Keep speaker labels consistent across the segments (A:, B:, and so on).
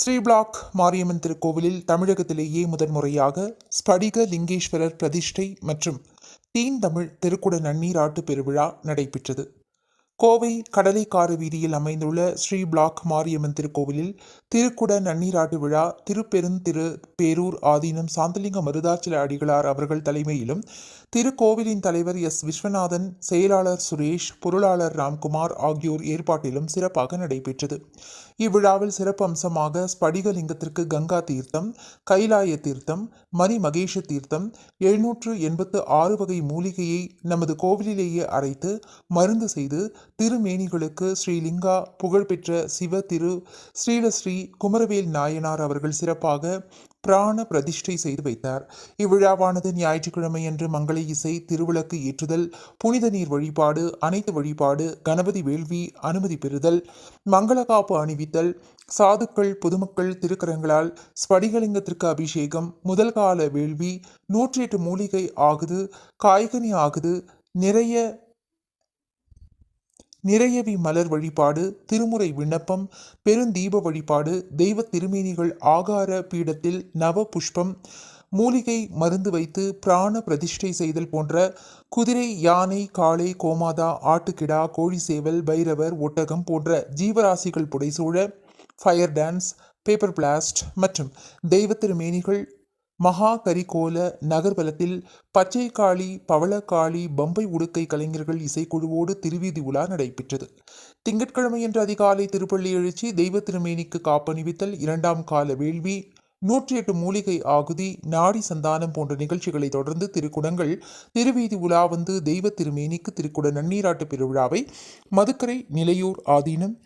A: ஸ்ரீபிளாக் மாரியம்மன் திருக்கோவிலில் தமிழகத்திலேயே முதன்முறையாக ஸ்படிக லிங்கேஸ்வரர் பிரதிஷ்டை மற்றும் தீன் தமிழ் திருக்குட நன்னீராட்டு பெருவிழா நடைபெற்றது. கோவை கடலைக்கார வீதியில் அமைந்துள்ள ஸ்ரீ பிளாக் மாரியம்மன் திருக்கோவிலில் திருக்குட நன்னீராட்டு விழா திருப்பெருந்திரு பேரூர் ஆதீனம் சாந்தலிங்க மருதாச்சல அடிகளார் அவர்கள் தலைமையிலும் திருக்கோவிலின் தலைவர் எஸ். விஸ்வநாதன் செயலாளர் சுரேஷ் பொருளாளர் ராம்குமார் ஆகியோர் ஏற்பாட்டிலும் சிறப்பாக நடைபெற்றது. இவ்விழாவில் சிறப்பு அம்சமாக ஸ்படிகலிங்கத்திற்கு கங்கா தீர்த்தம் கைலாய தீர்த்தம் மணி மகேஷ தீர்த்தம் எழுநூற்று எண்பத்து ஆறு வகை மூலிகையை நமது கோவிலிலேயே அரைத்து மருந்து செய்து திருமேனிகளுக்கு ஸ்ரீலிங்கா புகழ்பெற்ற சிவ திரு ஸ்ரீலஸ்ரீ குமரவேல் நாயனார் அவர்கள் சிறப்பாக பிராண பிரதிஷ்டை செய்து வைத்தார். இவ்விழாவானது ஞாயிற்றுக்கிழமையன்று மங்கள இசை திருவிளக்கு ஏற்றுதல் புனித நீர் வழிபாடு அனைத்து வழிபாடு கணபதி வேள்வி அனுமதி பெறுதல் மங்களகாப்பு அணிவித்தல் சாதுக்கள் பொதுமக்கள் திருக்கரங்களால் ஸ்படிகலிங்கத்திற்கு அபிஷேகம் முதல் கால வேள்வி நூற்றி எட்டு மூலிகை ஆகுது காய்கனி ஆகுது நிறைய நிறையவி மலர் வழிபாடு திருமுறை விண்ணப்பம் பெருந்தீப வழிபாடு தெய்வ திருமேனிகள் ஆகார பீடத்தில் நவ புஷ்பம் மூலிகை மருந்து வைத்து பிராண பிரதிஷ்டை செய்தல் போன்ற குதிரை யானை காளை கோமாதா ஆட்டுக்கிடா கோழி சேவல் பைரவர் ஒட்டகம் போன்ற ஜீவராசிகள் புடைசூழ ஃபயர் டான்ஸ் பேப்பர் பிளாஸ்ட் மற்றும் தெய்வ திருமேனிகள் மகா கரிகோல நகர்பலத்தில் பச்சை காளி பவளக்காளி பம்பை உடுக்கை கலைஞர்கள் இசைக்குழுவோடு திருவீதி உலா நடைபெற்றது. திங்கட்கிழமையன்று அதிகாலை திருப்பள்ளி எழுச்சி தெய்வ திருமேனிக்கு காப்பணிவித்தல் இரண்டாம் கால வேள்வி நூற்றி எட்டு மூலிகை ஆகுதி நாடி சந்தானம் போன்ற நிகழ்ச்சிகளை தொடர்ந்து திருக்குடங்கள் திருவீதி உலா வந்து தெய்வ திருமேனிக்கு திருக்குட நன்னீராட்டு பெருவிழாவை மதுக்கரை நிலையூர் ஆதீனம்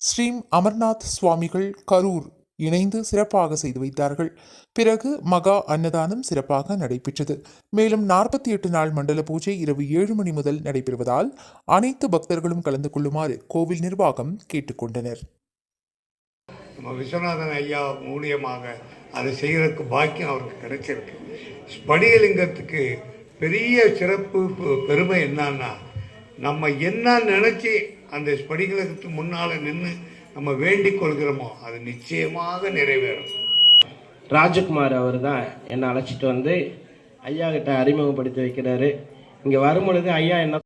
A: ஸ்ரீம் அமர்நாத் சுவாமிகள் கரூர் இணைந்து சிறப்பாக செய்து வைத்தார்கள். பிறகு மகா அன்னதானம் சிறப்பாக நடைபெற்றது. மேலும் நாற்பத்தி எட்டு நாள் மண்டல பூஜை இரவு ஏழு மணி முதல் நடைபெறுவதால் அனைத்து பக்தர்களும் கலந்து கொள்ளுமாறு கோவில் நிர்வாகம் கேட்டுக்கொண்டனர்
B: நம்ம விஸ்வநாதன் ஐயா மூலியமாக அதை செய்கிறதுக்கு பாக்கியம் அவருக்கு கிடைச்சிருக்கு. ஸ்படிகலிங்கத்துக்கு பெரிய சிறப்பு பெருமை என்னன்னா நம்ம என்ன நினச்சி அந்த ஸ்படிகலிங்கத்துக்கு முன்னால் நின்று நம்ம வேண்டிக் கொள்கிறோமோ அது நிச்சயமாக நிறைவேறும்.
C: ராஜகுமார் அவர் தான் என்னை அழைச்சிட்டு வந்து ஐயா கிட்ட அறிமுகப்படுத்தி வைக்கிறாரு. இங்கே வரும்பொழுது ஐயா என்ன